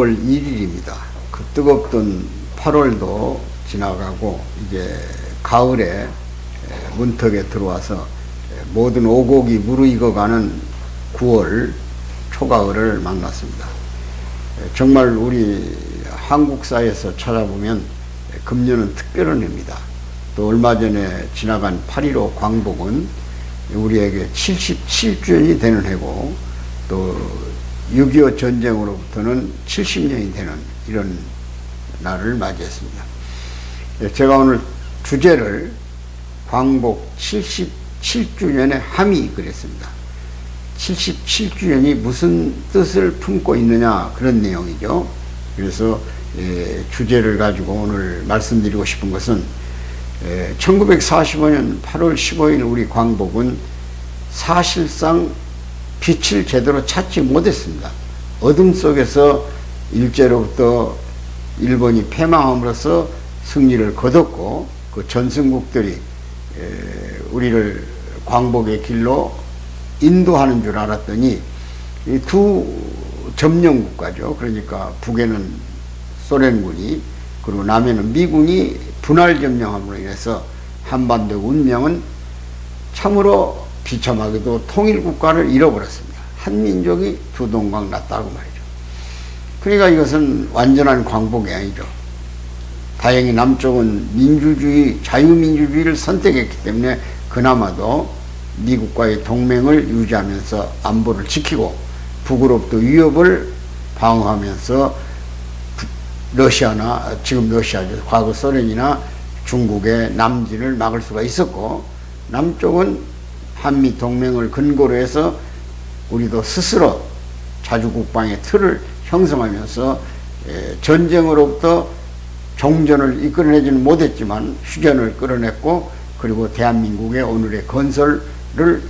안녕하십니까. 에, 오늘은 9월 1일입니다. 그 뜨겁던 8월도 지나가고 이제 가을에 에, 문턱에 들어와서 에, 모든 오곡이 무르익어가는 9월 초가을을 만났습니다. 에, 정말 우리 한국사에서 찾아보면 에, 금년은 특별한 해입니다. 또 얼마 전에 지나간 8.15 광복은 우리에게 77주년이 되는 해고 또 6.25 전쟁으로부터는 70년이 되는 이런 날을 맞이했습니다. 예, 제가 오늘 주제를 광복 77주년의 함이 그랬습니다. 77주년이 무슨 뜻을 품고 있느냐 그런 내용이죠. 그래서 예, 주제를 가지고 오늘 말씀드리고 싶은 것은 예, 1945년 8월 15일 우리 광복은 사실상 빛을 제대로 찾지 못했습니다. 어둠 속에서 일제로부터 일본이 패망함으로써 승리를 거뒀고 그 전승국들이 에, 우리를 광복의 길로 인도하는 줄 알았더니 이두 점령 국가죠. 그러니까 북에는 소련군이 그리고 남에는 미군이 분할 점령함으로 인해서 한반도 운명은 참으로 비참하게도 통일 국가를 잃어버렸습니다. 한 민족이 두 동강 났다고 말이죠. 그러니까 이것은 완전한 광복이 아니죠. 다행히 남쪽은 민주주의, 자유민주주의를 선택했기 때문에 그나마도 미국과의 동맹을 유지하면서 안보를 지키고 북으로부터 위협을 방어하면서 러시아나 지금 러시아죠. 과거 소련이나 중국의 남진을 막을 수가 있었고 남쪽은 한미 동맹을 근거로 해서 우리도 스스로 자주 국방의 틀을 형성하면서 에, 전쟁으로부터 종전을 이끌어내지는 못했지만 휴전을 끌어냈고 그리고 대한민국의 오늘의 건설을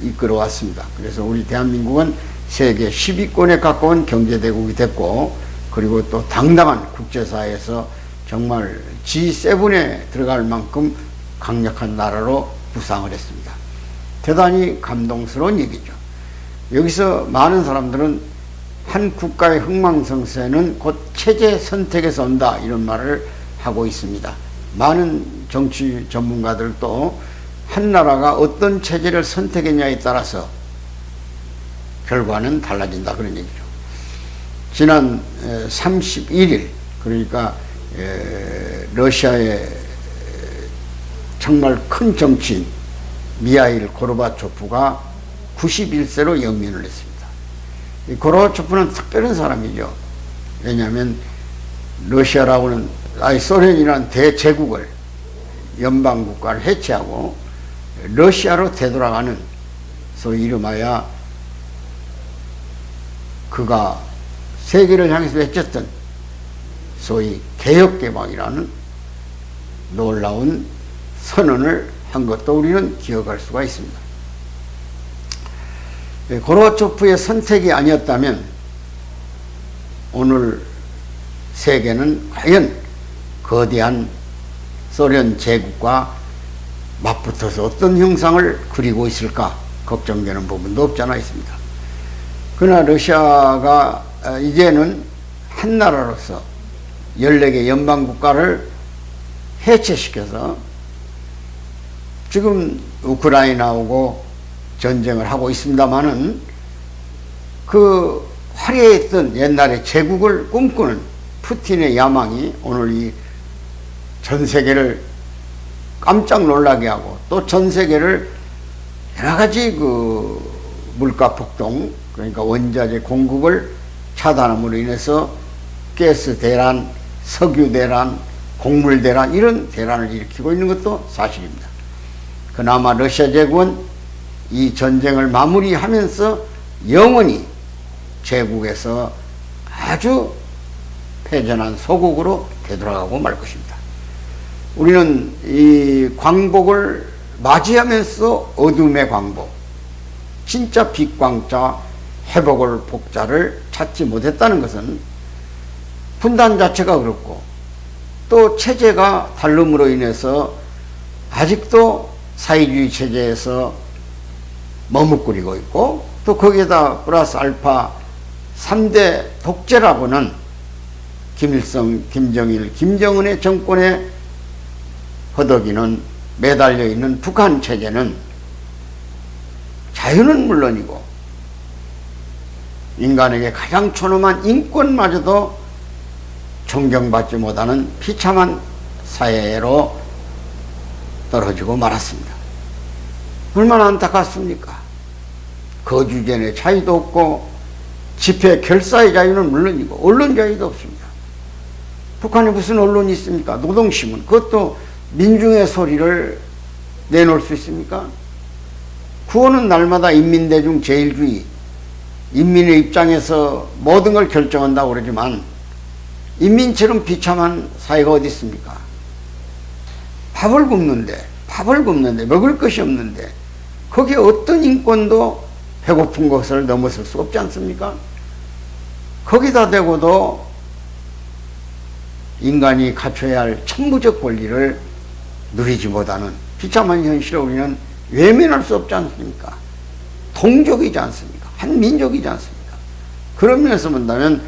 이끌어 왔습니다. 그래서 우리 대한민국은 세계 10위권에 가까운 경제대국이 됐고 그리고 또 당당한 국제사회에서 정말 G7에 들어갈 만큼 강력한 나라로 부상을 했습니다. 대단히 감동스러운 얘기죠. 여기서 많은 사람들은 한 국가의 흥망성쇠는 곧 체제 선택에서 온다 이런 말을 하고 있습니다. 많은 정치 전문가들도 한 나라가 어떤 체제를 선택했냐에 따라서 결과는 달라진다 그런 얘기죠. 지난 31일 그러니까 러시아의 정말 큰 정치인 미하일 고르바초프가 91세로 영면을 했습니다. 이 고르바초프는 특별한 사람이죠. 왜냐하면 러시아라고는 아니 소련이라는 대제국을 연방국가를 해체하고 러시아로 되돌아가는 소위 이름하여 그가 세계를 향해서 외쳤던 소위 개혁개방이라는 놀라운 선언을 한 것도 우리는 기억할 수가 있습니다. 고르바초프의 선택이 아니었다면 오늘 세계는 과연 거대한 소련 제국과 맞붙어서 어떤 형상을 그리고 있을까 걱정되는 부분도 없잖아 있습니다. 그러나 러시아가 이제는 한 나라로서 14개 연방국가를 해체시켜서 지금 우크라이나하고 전쟁을 하고 있습니다만은 그 화려했던 옛날의 제국을 꿈꾸는 푸틴의 야망이 오늘 이 전 세계를 깜짝 놀라게 하고 또 전 세계를 여러 가지 그 물가 폭동 그러니까 원자재 공급을 차단함으로 인해서 가스 대란, 석유 대란, 곡물 대란 이런 대란을 일으키고 있는 것도 사실입니다. 그나마 러시아 제국은 이 전쟁을 마무리하면서 영원히 제국에서 아주 패전한 소국으로 되돌아가고 말 것입니다. 우리는 이 광복을 맞이하면서 어둠의 광복, 진짜 빛광자, 회복을 복자를 찾지 못했다는 것은 분단 자체가 그렇고 또 체제가 다름으로 인해서 아직도 사회주의 체제에서 머뭇거리고 있고 또 거기에다 플러스 알파 삼대 독재라고는 김일성, 김정일, 김정은의 정권에 허덕이는 매달려 있는 북한 체제는 자유는 물론이고 인간에게 가장 존엄한 인권마저도 존경받지 못하는 비참한 사회로 떨어지고 말았습니다. 얼마나 안타깝습니까? 거주견의 자유도 없고 집회 결사의 자유는 물론이고 언론 자유도 없습니다. 북한에 무슨 언론이 있습니까? 노동신문 그것도 민중의 소리를 내놓을 수 있습니까? 구호는 날마다 인민대중 제일주의 인민의 입장에서 모든 걸 결정한다고 그러지만 인민처럼 비참한 사회가 어디 있습니까? 밥을 굶는데 밥을 굶는데 먹을 것이 없는데 거기에 어떤 인권도 배고픈 것을 넘어설 수 없지 않습니까? 거기다 대고도 인간이 갖춰야 할 천부적 권리를 누리지 못하는 비참한 현실을 우리는 외면할 수 없지 않습니까? 동족이지 않습니까? 한 민족이지 않습니까? 그런 면에서 본다면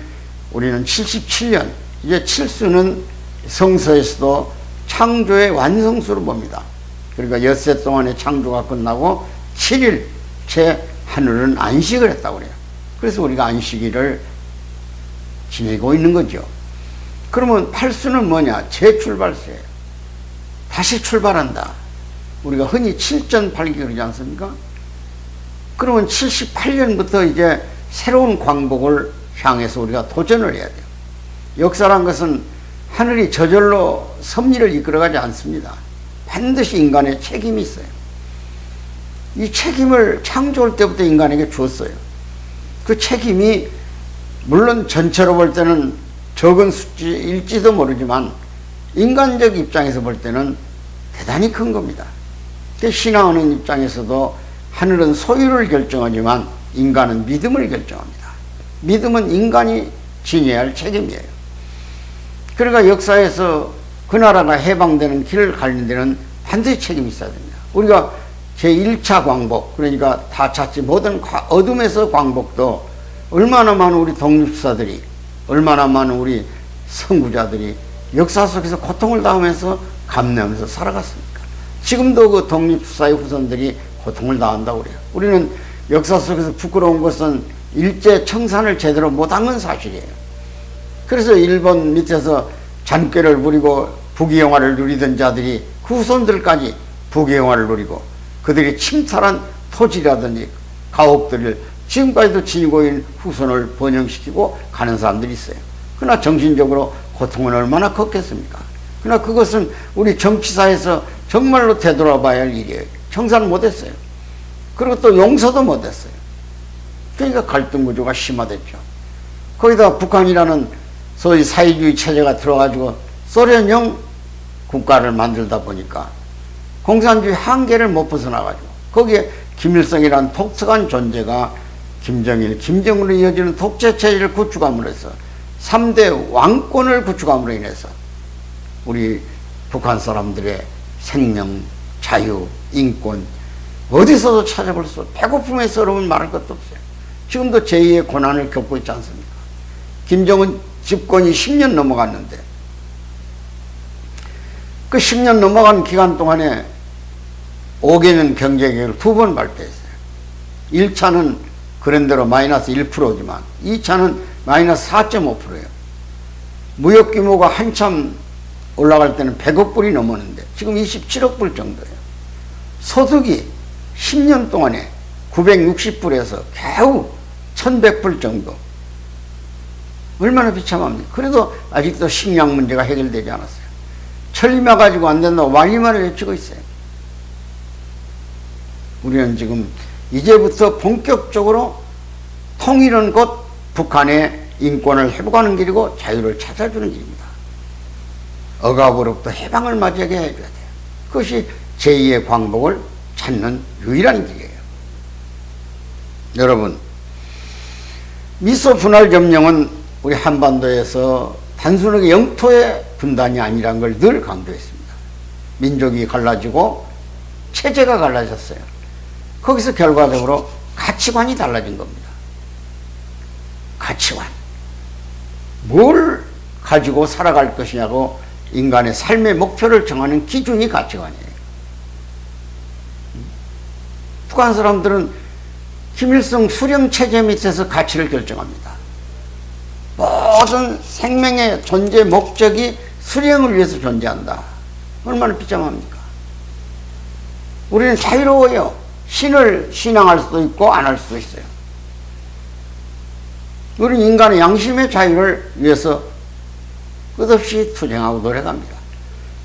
우리는 77년, 이제 칠수는 성서에서도 창조의 완성수로 봅니다. 그러니까 엿새 동안의 창조가 끝나고 7일 채 하늘은 안식을 했다고 그래요. 그래서 우리가 안식일을 지내고 있는 거죠. 그러면 팔수는 뭐냐? 재출발수예요. 다시 출발한다. 우리가 흔히 7전8기 그러지 않습니까? 그러면 78년부터 이제 새로운 광복을 향해서 우리가 도전을 해야 돼요. 역사란 것은 하늘이 저절로 섭리를 이끌어가지 않습니다. 반드시 인간의 책임이 있어요. 이 책임을 창조할 때부터 인간에게 주었어요. 그 책임이 물론 전체로 볼 때는 적은 수치일지도 모르지만 인간적 입장에서 볼 때는 대단히 큰 겁니다. 신앙하는 입장에서도 하늘은 소유를 결정하지만 인간은 믿음을 결정합니다. 믿음은 인간이 지녀야 할 책임이에요. 그러니까 역사에서 그 나라가 해방되는 길을 가는 데는 반드시 책임이 있어야 됩니다. 우리가 제1차 광복, 그러니까 다 찾지 못한 어둠에서 광복도 얼마나 많은 우리 독립사들이, 얼마나 많은 우리 선구자들이 역사 속에서 고통을 당하면서 감내하면서 살아갔습니까? 지금도 그 독립사의 후손들이 고통을 당한다고 그래요. 우리는 역사 속에서 부끄러운 것은 일제 청산을 제대로 못한 건 사실이에요. 그래서 일본 밑에서 잔꾀를 부리고 부귀영화를 누리던 자들이 그 후손들까지 부귀영화를 누리고 그들이 침탈한 토지라든지 가옥들을 지금까지도 지니고 있는 후손을 번영시키고 가는 사람들이 있어요. 그러나 정신적으로 고통은 얼마나 컸겠습니까? 그러나 그것은 우리 정치사에서 정말로 되돌아봐야 할 일이에요. 청산 못했어요. 그리고 또 용서도 못했어요. 그러니까 갈등 구조가 심화됐죠. 거기다 북한이라는 소위 사회주의 체제가 들어가지고 소련형 국가를 만들다 보니까 공산주의 한계를 못 벗어나가지고 거기에 김일성이라는 독특한 존재가 김정일, 김정은으로 이어지는 독재 체제를 구축함으로 해서 3대 왕권을 구축함으로 인해서 우리 북한 사람들의 생명, 자유, 인권 어디서도 찾아볼 수 없어요. 배고픔에서 여러분 말할 것도 없어요. 지금도 제2의 고난을 겪고 있지 않습니까? 김정은 집권이 10년 넘어갔는데 그 10년 넘어간 기간 동안에 5개년 경제계획을 두 번 발표했어요. 1차는 그런대로 마이너스 1%지만 2차는 마이너스 4.5%예요. 무역 규모가 한참 올라갈 때는 100억 불이 넘었는데 지금 27억 불 정도예요. 소득이 10년 동안에 960불에서 겨우 1100불 정도. 얼마나 비참합니까? 그래도 아직도 식량 문제가 해결되지 않았어요. 천리마 가지고 안 된다고 완리마를 외치고 있어요. 우리는 지금 이제부터 본격적으로 통일은 곧 북한의 인권을 회복하는 길이고 자유를 찾아주는 길입니다. 억압으로부터 해방을 맞이하게 해줘야 돼요. 그것이 제2의 광복을 찾는 유일한 길이에요. 여러분, 미소 분할 점령은 우리 한반도에서 단순하게 영토의 분단이 아니란 걸 늘 강조했습니다. 민족이 갈라지고 체제가 갈라졌어요. 거기서 결과적으로 가치관이 달라진 겁니다. 가치관. 뭘 가지고 살아갈 것이냐고 인간의 삶의 목표를 정하는 기준이 가치관이에요. 북한 사람들은 김일성 수령 체제 밑에서 가치를 결정합니다. 모든 생명의 존재 목적이 수령을 위해서 존재한다. 얼마나 비참합니까? 우리는 자유로워요. 신을 신앙할 수도 있고 안 할 수도 있어요. 우리는 인간의 양심의 자유를 위해서 끝없이 투쟁하고 노력합니다.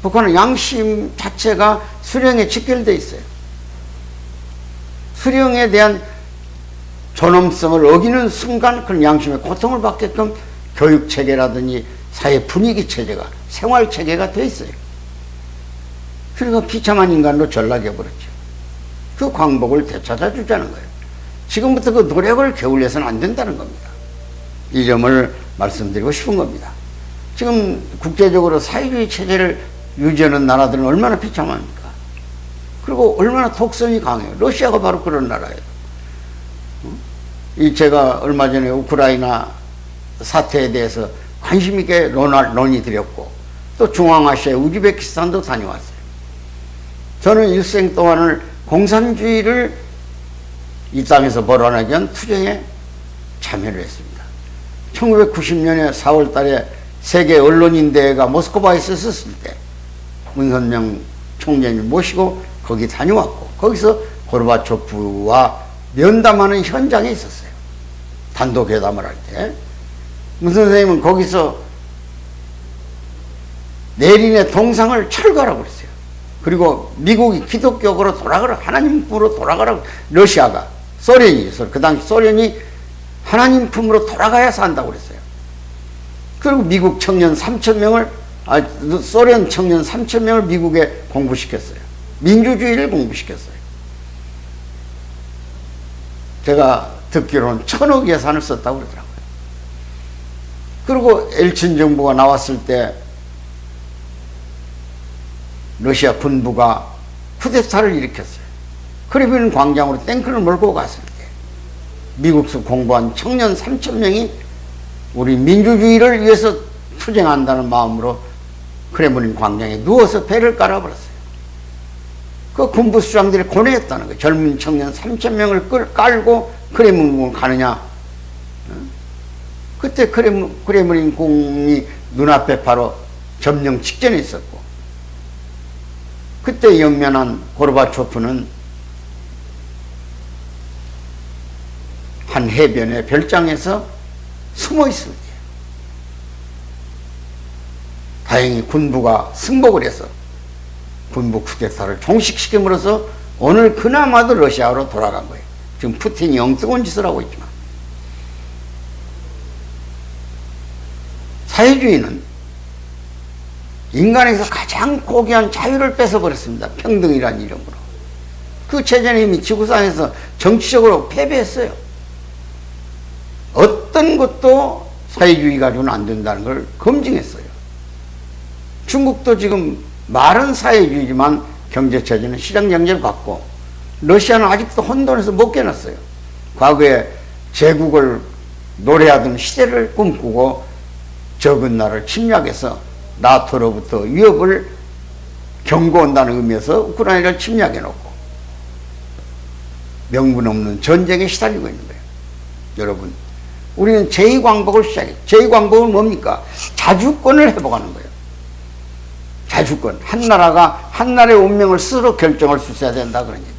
북한은 양심 자체가 수령에 직결되어 있어요. 수령에 대한 존엄성을 어기는 순간 그런 양심의 고통을 받게끔 교육 체계라든지 사회 분위기 체제가 생활 체계가 돼 있어요. 그러니까 비참한 인간로 전락해 버렸죠. 그 광복을 되찾아 주자는 거예요. 지금부터 그 노력을 게을려서는 안 된다는 겁니다. 이 점을 말씀드리고 싶은 겁니다. 지금 국제적으로 사회주의 체제를 유지하는 나라들은 얼마나 비참합니까? 그리고 얼마나 독선이 강해요. 러시아가 바로 그런 나라예요. 이 제가 얼마 전에 우크라이나 사태에 대해서 관심 있게 논할, 논의드렸고 또 중앙아시아 우즈베키스탄도 다녀왔어요. 저는 일생 동안을 공산주의를 이 땅에서 벌어나기 위한 투쟁에 참여를 했습니다. 1990년에 4월 달에 세계 언론인 대회가 모스크바에서 있었을 때 문선명 총재님 모시고 거기 다녀왔고 거기서 고르바초프와 면담하는 현장에 있었어요. 단독 회담을 할 때. 문 선생님은 거기서 내린의 동상을 철거하라고 그랬어요. 그리고 미국이 기독교로 돌아가라, 하나님 품으로 돌아가라고, 러시아가, 소련이, 그 당시 소련이 하나님 품으로 돌아가야 산다고 그랬어요. 그리고 미국 청년 3천 명을, 아, 소련 청년 3천 명을 미국에 공부시켰어요. 민주주의를 공부시켰어요. 제가 듣기로는 천억 예산을 썼다고 그러더라고요. 그리고 엘친 정부가 나왔을 때 러시아 군부가 쿠데타를 일으켰어요. 크레빈 광장으로 탱크를 몰고 갔을 때 미국서 공부한 청년 3천 명이 우리 민주주의를 위해서 투쟁한다는 마음으로 크레므린 광장에 누워서 배를 깔아버렸어요. 그 군부 수장들이 고뇌했다는 거예요. 젊은 청년 3천 명을 끌, 깔고 크레므린궁을 가느냐. 그때 크레므, 크레므린 궁이 눈앞에 바로 점령 직전에 있었고 그때 영면한 고르바초프는 한 해변의 별장에서 숨어 때 다행히 군부가 승복을 해서 군부 쿠데타를 종식시킴으로써 오늘 그나마도 러시아로 돌아간 거예요. 지금 푸틴이 엉뚱한 짓을 하고 있지만 사회주의는 인간에서 가장 고귀한 자유를 뺏어버렸습니다. 평등이라는 이름으로. 그 체제는 이미 지구상에서 정치적으로 패배했어요. 어떤 것도 사회주의 가지고는 안 된다는 걸 검증했어요. 중국도 지금 말은 사회주의지만 경제체제는 시장경제를 갖고 러시아는 아직도 혼돈에서 못 깨놨어요. 과거에 제국을 노래하던 시대를 꿈꾸고 적은 나라를 침략해서 나토로부터 위협을 경고한다는 의미에서 우크라이나를 침략해 놓고 명분 없는 전쟁에 시달리고 있는 거예요. 여러분, 우리는 제2광복을 시작해요. 제2광복은 뭡니까? 자주권을 회복하는 거예요. 자주권. 한 나라가 한 나라의 운명을 스스로 결정할 수 있어야 된다 그런 얘기예요.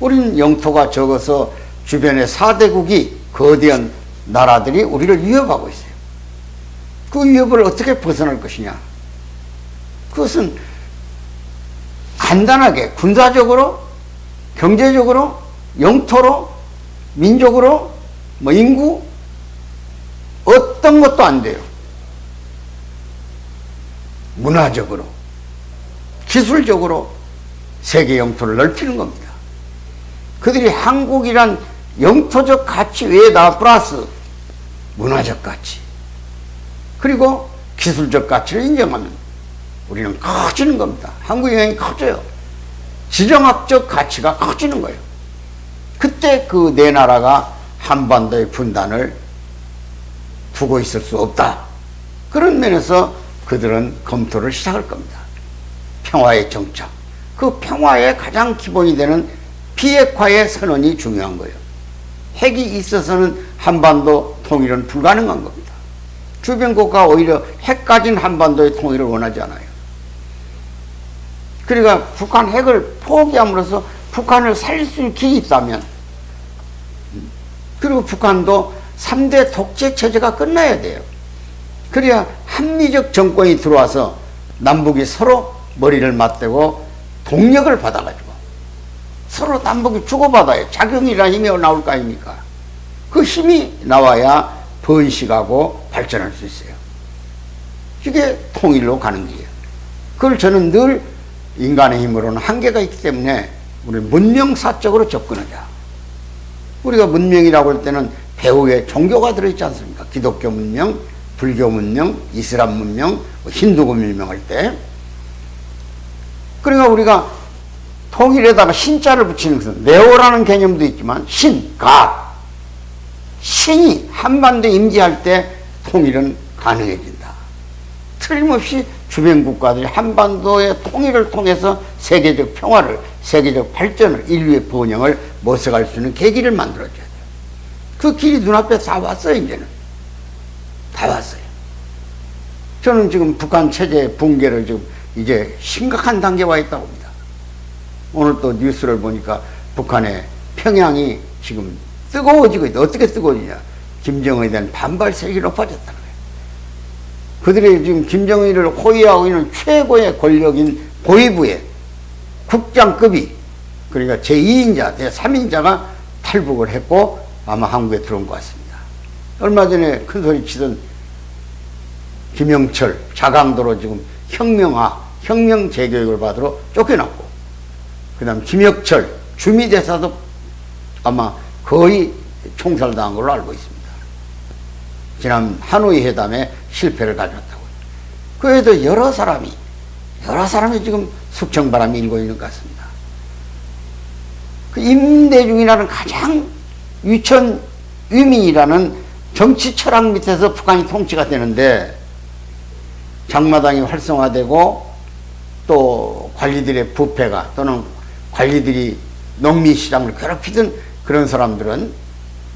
우리는 영토가 적어서 주변의 4대국이 거대한 나라들이 우리를 위협하고 있어요. 그 위협을 어떻게 벗어날 것이냐? 그것은 간단하게 군사적으로, 경제적으로, 영토로, 민족으로, 뭐 인구 어떤 것도 안 돼요. 문화적으로, 기술적으로 세계 영토를 넓히는 겁니다. 그들이 한국이란 영토적 가치 외에 다 플러스 문화적 가치, 그리고 기술적 가치를 인정하면 우리는 커지는 겁니다. 한국 영향이 커져요. 지정학적 가치가 커지는 거예요. 그때 그 네 나라가 한반도의 분단을 두고 있을 수 없다. 그런 면에서 그들은 검토를 시작할 겁니다. 평화의 정착. 그 평화의 가장 기본이 되는 비핵화의 선언이 중요한 거예요. 핵이 있어서는 한반도 통일은 불가능한 겁니다. 주변 국가가 오히려 핵 가진 한반도의 통일을 원하지 않아요. 그러니까 북한 핵을 포기함으로써 북한을 살릴 수 있는 길이 있다면 그리고 북한도 3대 독재 체제가 끝나야 돼요. 그래야 합리적 정권이 들어와서 남북이 서로 머리를 맞대고 동력을 받아가지고 서로 남북이 주고받아요. 작용이라는 힘이 나올 거 아닙니까? 그 힘이 나와야 번식하고 발전할 수 있어요. 이게 통일로 가는 길이에요. 그걸 저는 늘 인간의 힘으로는 한계가 있기 때문에 우리 문명사적으로 접근하자. 우리가 문명이라고 할 때는 배후에 종교가 들어있지 않습니까? 기독교 문명, 불교 문명, 이슬람 문명, 뭐 힌두교 문명 할 때. 그러니까 우리가 통일에다가 신자를 붙이는 것은 네오라는 개념도 있지만 신, 가 신이 한반도에 임재할 때 통일은 가능해진다. 틀림없이 주변 국가들이 한반도의 통일을 통해서 세계적 평화를, 세계적 발전을, 인류의 번영을 모색할 수 있는 계기를 만들어줘야 돼요. 그 길이 눈앞에 다 왔어요, 이제는. 다 왔어요. 저는 지금 북한 체제 붕괴를 지금 이제 심각한 단계에 와 있다고 봅니다. 오늘 또 뉴스를 보니까 북한의 평양이 지금 뜨거워지고 있다. 어떻게 뜨거워지냐. 김정은에 대한 반발 세력이 높아졌다는 거예요. 그들이 지금 김정은을 호위하고 있는 최고의 권력인 고위부의 국장급이 그러니까 제2인자, 제3인자가 탈북을 했고 아마 한국에 들어온 것 같습니다. 얼마 전에 큰 소리 치던 김영철, 자강도로 지금 혁명화, 혁명 재교육을 받으러 쫓겨났고, 그 다음 김혁철, 주미대사도 아마 거의 총살당한 걸로 알고 있습니다. 지난 하노이 회담에 실패를 가져왔다고. 그 외에도 여러 사람이, 여러 사람이 지금 숙청바람이 일고 있는 것 같습니다. 그 임대중이라는 가장 위천 위민이라는 정치 철학 밑에서 북한이 통치가 되는데 장마당이 활성화되고 또 관리들의 부패가 또는 관리들이 농민 시장을 괴롭히던 그런 사람들은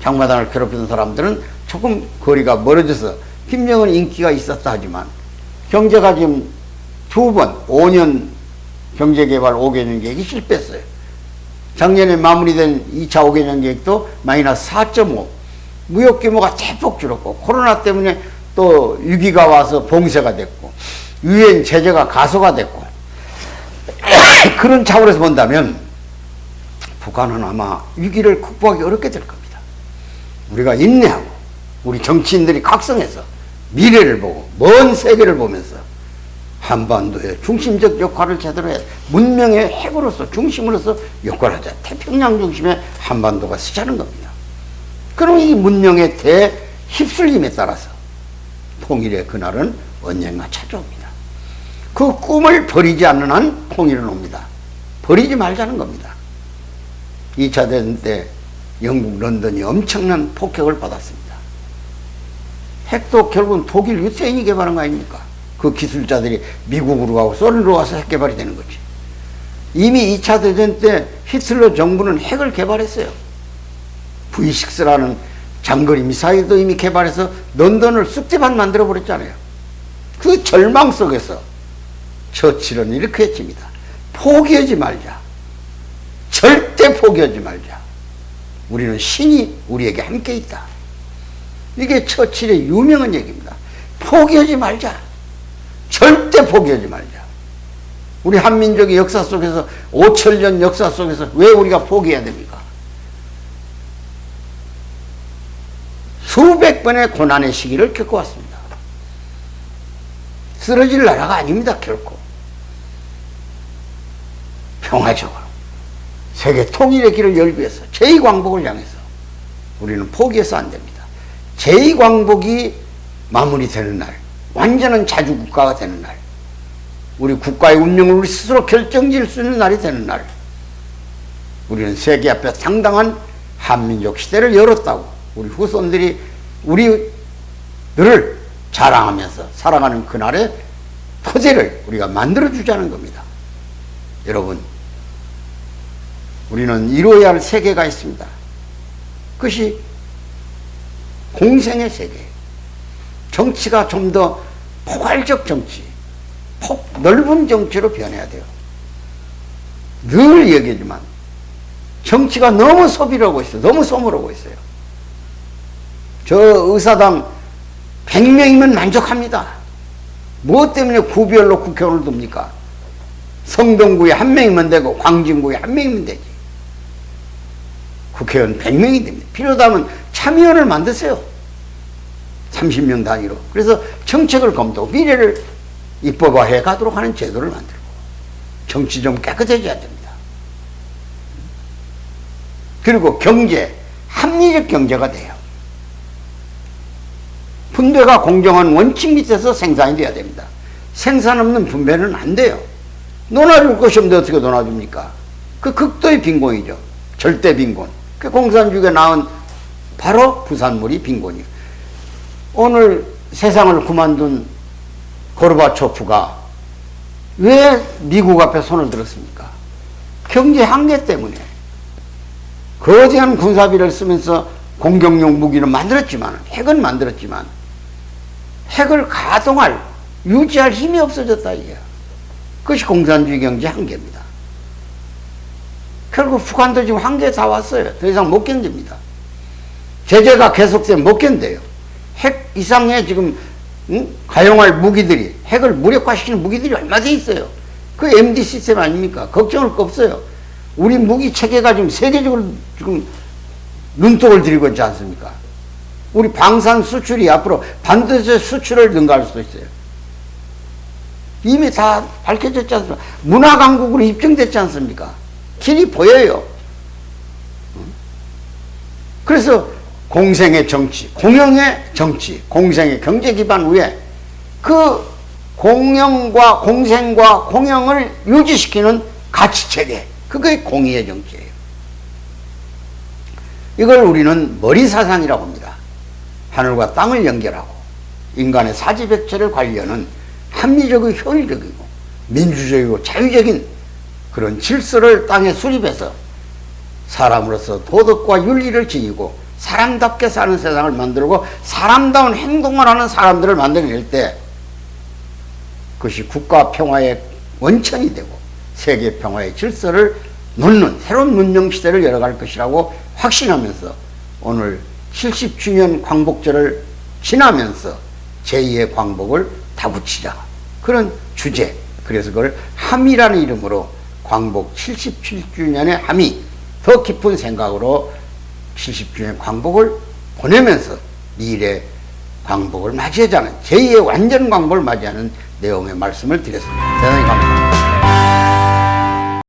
장마당을 괴롭히던 사람들은 조금 거리가 멀어져서 김정은 인기가 있었다 하지만 경제가 지금 두 번 5년 경제개발 5개년 계획이 실패했어요. 작년에 마무리된 2차 5개년 계획도 마이너스 4.5 무역 규모가 대폭 줄었고 코로나 때문에 또 위기가 와서 봉쇄가 됐고 유엔 제재가 가소가 됐고 그런 차원에서 본다면 북한은 아마 위기를 극복하기 어렵게 될 겁니다. 우리가 인내하고 우리 정치인들이 각성해서 미래를 보고 먼 세계를 보면서 한반도의 중심적 역할을 제대로 해 문명의 핵으로서 중심으로서 역할을 하자. 태평양 중심의 한반도가 쓰자는 겁니다. 그럼 이 문명의 대 휩쓸림에 따라서 통일의 그날은 언젠가 찾아옵니다. 그 꿈을 버리지 않는 한 통일은 옵니다. 버리지 말자는 겁니다. 2차 대전 때 영국 런던이 엄청난 폭격을 받았습니다. 핵도 결국은 독일 유태인이 개발한 거 아닙니까? 그 기술자들이 미국으로 가고 소련으로 가서 핵 개발이 되는 거지. 이미 2차 대전 때 히틀러 정부는 핵을 개발했어요. V6라는 장거리 미사일도 이미 개발해서 런던을 쑥대밭 만들어 버렸잖아요. 그 절망 속에서 처칠은 이렇게 했습니다. 포기하지 말자. 절대 포기하지 말자. 우리는 신이 우리에게 함께 있다. 이게 처칠의 유명한 얘기입니다. 포기하지 말자. 절대 포기하지 말자. 우리 한민족의 역사 속에서 5천년 역사 속에서 왜 우리가 포기해야 됩니까? 수백 번의 고난의 시기를 겪어왔습니다. 쓰러질 나라가 아닙니다, 결코. 평화적으로. 세계 통일의 길을 열기 위해서, 제2광복을 향해서 우리는 포기해서 안 됩니다. 제2광복이 마무리되는 날, 완전한 자주국가가 되는 날, 우리 국가의 운명을 우리 스스로 결정질 수 있는 날이 되는 날, 우리는 세계 앞에 상당한 한민족 시대를 열었다고 우리 후손들이 우리 들을 자랑하면서 살아가는 그날의 토대를 우리가 만들어주자는 겁니다. 여러분, 우리는 이루어야 할 세계가 있습니다. 그것이 공생의 세계. 정치가 좀 더 포괄적 정치, 폭 넓은 정치로 변해야 돼요. 늘 얘기하지만 정치가 너무 소비를 하고 있어요. 너무 소모하고 있어요. 저 의사당 100명이면 만족합니다. 무엇 때문에 구별로 국회의원을 둡니까? 성동구에 한 명이면 되고 광진구에 한 명이면 되지. 국회의원 100명이 됩니다. 필요하다면 참의원을 만드세요. 30명 단위로. 그래서 정책을 검토, 미래를 입법화해 가도록 하는 제도를 만들고 정치 좀 깨끗해져야 됩니다. 그리고 경제, 합리적 경제가 돼요. 분배가 공정한 원칙 밑에서 생산이 돼야 됩니다. 생산 없는 분배는 안 돼요. 논아줄 것이 없는데 어떻게 논아줍니까? 그 극도의 빈곤이죠. 절대 빈곤. 그 공산주의가 나온 바로 부산물이 빈곤이에요. 오늘 세상을 그만둔 고르바초프가 왜 미국 앞에 손을 들었습니까? 경제 한계 때문에. 거대한 군사비를 쓰면서 공격용 무기는 만들었지만, 핵은 만들었지만, 핵을 가동할, 유지할 힘이 없어졌다, 이게. 그것이 공산주의 경제 한계입니다. 결국 북한도 지금 한계에 다 왔어요. 더 이상 못 견딥니다. 제재가 계속되면 못 견뎌요. 핵 이상의 지금 응? 가용할 무기들이 핵을 무력화시키는 무기들이 얼마 돼 있어요. 그 MD 시스템 아닙니까? 걱정할 거 없어요. 우리 무기 체계가 지금 세계적으로 지금 눈독을 들이고 있지 않습니까? 우리 방산 수출이 앞으로 반드시 수출을 능가할 수도 있어요. 이미 다 밝혀졌지 않습니까? 문화 강국으로 입증됐지 않습니까? 길이 보여요. 그래서 공생의 정치, 공영의 정치, 공생의 경제 기반 위에 그 공영과 공생과 공영을 유지시키는 가치 체계, 그게 공의의 정치예요. 이걸 우리는 머리 사상이라고 합니다. 하늘과 땅을 연결하고 인간의 사지백체를 관리하는 합리적이고 효율적이고 민주적이고 자유적인 그런 질서를 땅에 수립해서 사람으로서 도덕과 윤리를 지니고 사람답게 사는 세상을 만들고 사람다운 행동을 하는 사람들을 만들어낼 때 그것이 국가 평화의 원천이 되고 세계 평화의 질서를 놓는 새로운 문명 시대를 열어갈 것이라고 확신하면서 오늘 70주년 광복절을 지나면서 제2의 광복을 다붙이자. 그런 주제. 그래서 그걸 함이라는 이름으로 광복 77주년의 함이 더 깊은 생각으로 70주년 광복을 보내면서 미래 광복을 맞이하자는 제2의 완전 광복을 맞이하는 내용의 말씀을 드렸습니다.